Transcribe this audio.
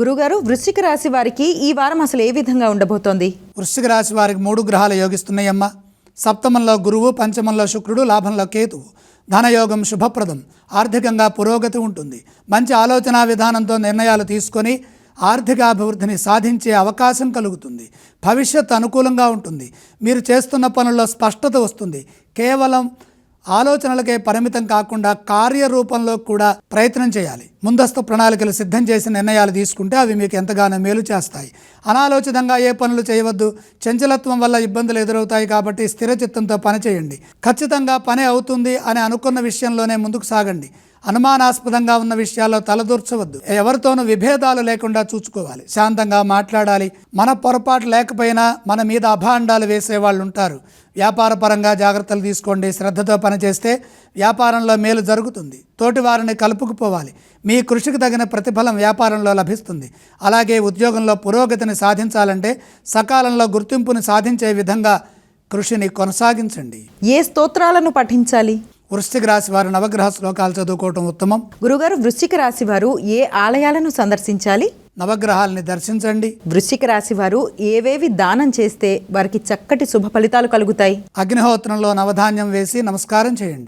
గురుగారు వృశ్చిక రాశి వారికి ఈ వారం అసలు ఏ విధంగా ఉండబోతోంది? వృశ్చిక రాశి వారికి మూడు గ్రహాలు యోగిస్తున్నాయమ్మ. సప్తమంలో గురువు పంచమంలో శుక్రుడు లాభంలో కేతువు. ధనయోగం శుభప్రదం. ఆర్థికంగా పురోగతి ఉంటుంది. మంచి ఆలోచన విధానంతో నిర్ణయాలు తీసుకొని ఆర్థిక అభివృద్ధిని సాధించే అవకాశం కలుగుతుంది. భవిష్యత్ అనుకూలంగా ఉంటుంది. మీరు చేస్తున్న పనుల్లో స్పష్టత వస్తుంది. కేవలం ఆలోచనలకే పరిమితం కాకుండా కార్యరూపంలో కూడా ప్రయత్నం చేయాలి. ముందస్తు ప్రణాళికలు సిద్ధం చేసి నిర్ణయాలు తీసుకుంటే అవి మీకు ఎంతగానో మేలు చేస్తాయి. అనాలోచితంగా ఏ పనులు చేయవద్దు. చంచలత్వం వల్ల ఇబ్బందులు ఎదురవుతాయి కాబట్టి స్థిర చిత్తంతో పని చేయండి. ఖచ్చితంగా పని అవుతుంది అని అనుకున్న విషయంలోనే ముందుకు సాగండి. అనుమానాస్పదంగా ఉన్న విషయాల్లో తలదూర్చవద్దు. ఎవరితోనూ విభేదాలు లేకుండా చూసుకోవాలి. శాంతంగా మాట్లాడాలి. మన పొరపాటు లేకపోయినా మన మీద అభాండాలు వేసే వాళ్ళు ఉంటారు. వ్యాపారపరంగా జాగ్రత్తలు తీసుకోండి. శ్రద్ధతో పనిచేస్తే వ్యాపారంలో మేలు జరుగుతుంది. తోటి వారిని కలుపుకుపోవాలి. మీ కృషికి తగిన ప్రతిఫలం వ్యాపారంలో లభిస్తుంది. అలాగే ఉద్యోగంలో పురోగతిని సాధించాలంటే సకాలంలో గుర్తింపుని సాధించే విధంగా కృషిని కొనసాగించండి. ఏ స్తోత్రాలను పఠించాలి? వృశ్చిక రాశి వారు నవగ్రహ శ్లోకాలు చదువుకోవటం ఉత్తమం. గురుగారు వృశ్చిక రాశి వారు ఏ ఆలయాలను సందర్శించాలి? నవగ్రహాలని దర్శించండి. వృశ్చిక రాశి వారు ఏవేవి దానం చేస్తే వారికి చక్కటి శుభ ఫలితాలు కలుగుతాయి? అగ్నిహోత్రంలో నవధాన్యం వేసి నమస్కారం చేయండి.